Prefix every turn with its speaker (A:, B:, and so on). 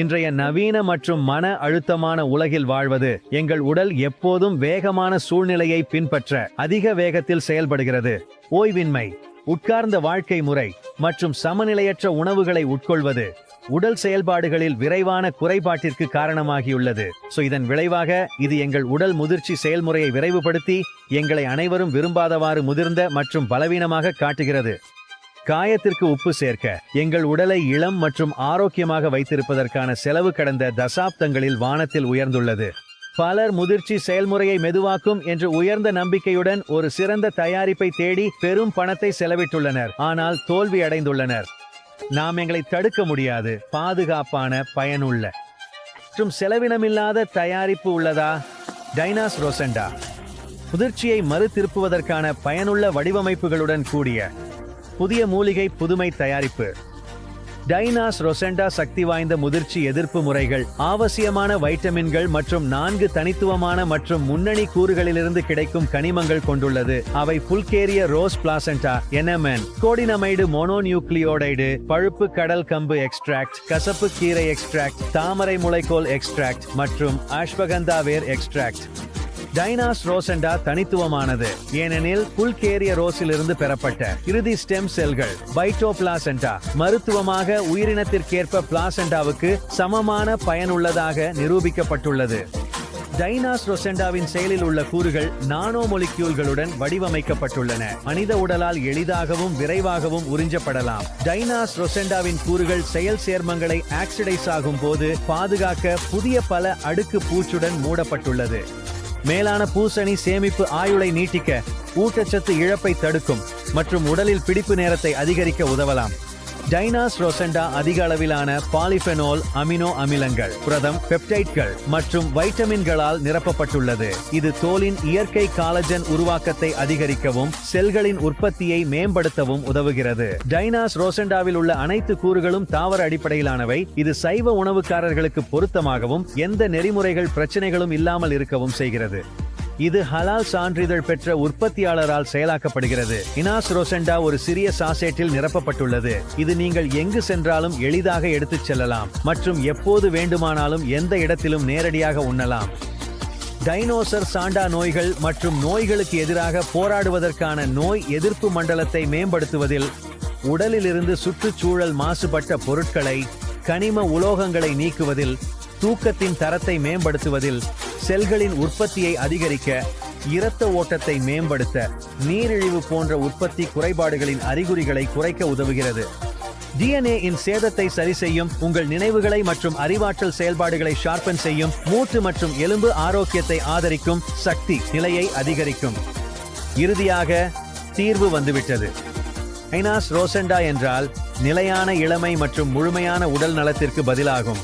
A: இன்றைய நவீன மற்றும் மன அழுத்தமான உலகில் வாழ்வது எங்கள் உடல் எப்போதும் வேகமான சூழ்நிலையை பின்பற்ற அதிக வேகத்தில் செயல்படுகிறது. ஓய்வின்மை உட்கார்ந்த வாழ்க்கை முறை மற்றும் சமநிலையற்ற உணவுகளை உட்கொள்வது உடல் செயல்பாடுகளில் விரைவான குறைபாட்டிற்கு காரணமாகியுள்ளது. சோ இதன் விளைவாக இது எங்கள் உடல் முதிர்ச்சி செயல்முறையை விரைவுபடுத்தி எங்களை அனைவரும் விரும்பாதவாறு முதிர்ந்த மற்றும் பலவீனமாக காட்டுகிறது. காயத்திற்கு உப்பு சேர்க்க எங்கள் உடலை இளம் மற்றும் ஆரோக்கியமாக வைத்திருப்பதற்கான செலவு கடந்த தசாப்தங்களில் வானத்தில் உயர்ந்துள்ளது. பலர் முதிர்ச்சி செயல்முறையை மெதுவாக்கும் என்று உயர்ந்த நம்பிக்கையுடன் ஒரு சிறந்த தயாரிப்பை தேடி பெரும் பணத்தை செலவிட்டுள்ளனர். ஆனால் தோல்வி அடைந்துள்ளனர். நாம் எங்களை தடுக்க முடியாது. பாதுகாப்பான பயனுள்ள மற்றும் செலவினமில்லாத தயாரிப்பு உள்ளதா? டைனாஸ் ரோசண்டா. முதிர்ச்சியை மறுதிருப்புவதற்கான பயனுள்ள வடிவமைப்புகளுடன் கூடிய புதிய மூலிகை புதுமை தயாரிப்பு. டைனாஸ் ரொசெண்டா சக்தி வாய்ந்த முதிர்ச்சி எதிர்ப்பு முறைகள் ஆவசியமான வைட்டமின்கள் மற்றும் நான்கு தனித்துவமான மற்றும் முன்னணி கூறுகளிலிருந்து கிடைக்கும் கனிமங்கள் கொண்டுள்ளது. அவை புல்கேரிய ரோஸ் பிளாசண்டா என்எம்என் கோடினமைடு மோனோநியூக்ளியோடைடு பழுப்பு கடல் கம்பு எக்ஸ்ட்ராக்ட் கசப்பு கீரை எக்ஸ்ட்ராக்ட் தாமரை முளைக்கோல் எக்ஸ்ட்ராக்ட் மற்றும் அஷ்வகந்தா வேர் எக்ஸ்ட்ராக்ட். டைனாஸ் ரோசண்டா தனித்துவமானது. ஏனெனில் புல்கேரிய ரோஸிலிருந்து பெறப்பட்ட இறுதி ஸ்டெம் செல்கள் பைட்டோ பிளாசண்டா மருத்துவமாக உயிரினத்திற்கேற்ப பிளாசென்டாவுக்கு சமமான பயனுள்ளதாக நிரூபிக்கப்பட்டுள்ளது. டைனாஸ் ரொசெண்டாவின் செயலில் உள்ள கூறுகள் நானோ மொலிக்யூல்களுடன் வடிவமைக்கப்பட்டுள்ளன. மனித உடலால் எளிதாகவும் விரைவாகவும் உறிஞ்சப்படலாம். டைனாஸ் ரொசெண்டாவின் கூறுகள் செயல் சேர்மங்களை ஆக்சிடைஸ் ஆகும் போது பாதுகாக்க புதிய பல அடுக்கு பூச்சுடன் மூடப்பட்டுள்ளது. மேலான பூசணி சேமிப்பு ஆயுளை நீட்டிக்க ஊட்டச்சத்து இழப்பை தடுக்கும் மற்றும் உடலில் பிடிப்பு நேரத்தை அதிகரிக்க உதவலாம். டைனாஸ் ரோசண்டா அதிக அளவிலான பாலிபெனோல் அமினோ அமிலங்கள் புரதம் பெப்டைட்கள் மற்றும் வைட்டமின்களால் நிரப்பப்பட்டுள்ளது. இது தோலின் இயற்கை காலஜன் உருவாக்கத்தை அதிகரிக்கவும் செல்களின் உற்பத்தியை மேம்படுத்தவும் உதவுகிறது. டைனாஸ் ரோசண்டாவில் உள்ள அனைத்து கூறுகளும் தாவர அடிப்படையிலானவை. இது சைவ உணவுக்காரர்களுக்கு பொருத்தமாகவும் எந்த நெறிமுறைகள் பிரச்சனைகளும் இல்லாமல் இருக்கவும் செய்கிறது. இது ஹலால் சான்றிதழ் பெற்ற உற்பத்தியாளரால் செயலாக்கப்படுகிறது. இனாஸ் ரோசெண்டா ஒரு சிறிய சாசேட்டில் நிரப்பப்பட்டுள்ளது. இது நீங்கள் எங்கு சென்றாலும் எளிதாக எடுத்துச் செல்லலாம். மற்றும் எப்போது வேண்டுமானாலும் எந்த இடத்திலும் நேரடியாக உண்ணலாம். டைனோசர் சாண்டா நோய்கள் மற்றும் நோய்களுக்கு எதிராக போராடுவதற்கான நோய் எதிர்ப்பு மண்டலத்தை மேம்படுத்துவதில் உடலிலிருந்து சுற்றுச்சூழல் மாசுபட்ட பொருட்களை கனிம உலோகங்களை நீக்குவதில் தூக்கத்தின் தரத்தை மேம்படுத்துவதில் செல்களின் உற்பத்தியை அதிகரிக்க இரத்த ஓட்டத்தை மேம்படுத்த நீரிழிவு போன்ற உற்பத்தி குறைபாடுகளின் அறிகுறிகளை குறைக்க உதவுகிறது. டிஎன்ஏ இன் சேதத்தை சரி செய்யும் உங்கள் நினைவுகளை மற்றும் அறிவாற்றல் செயல்பாடுகளை ஷார்பன் செய்யும் மூட்டு மற்றும் எலும்பு ஆரோக்கியத்தை ஆதரிக்கும் சக்தி நிலையை அதிகரிக்கும். இறுதியாக தீர்வு வந்துவிட்டது. ஐனாஸ் ரோசண்டா என்றால் நிலையான இளமை மற்றும் முழுமையான உடல் நலத்திற்கு பதிலாகும்.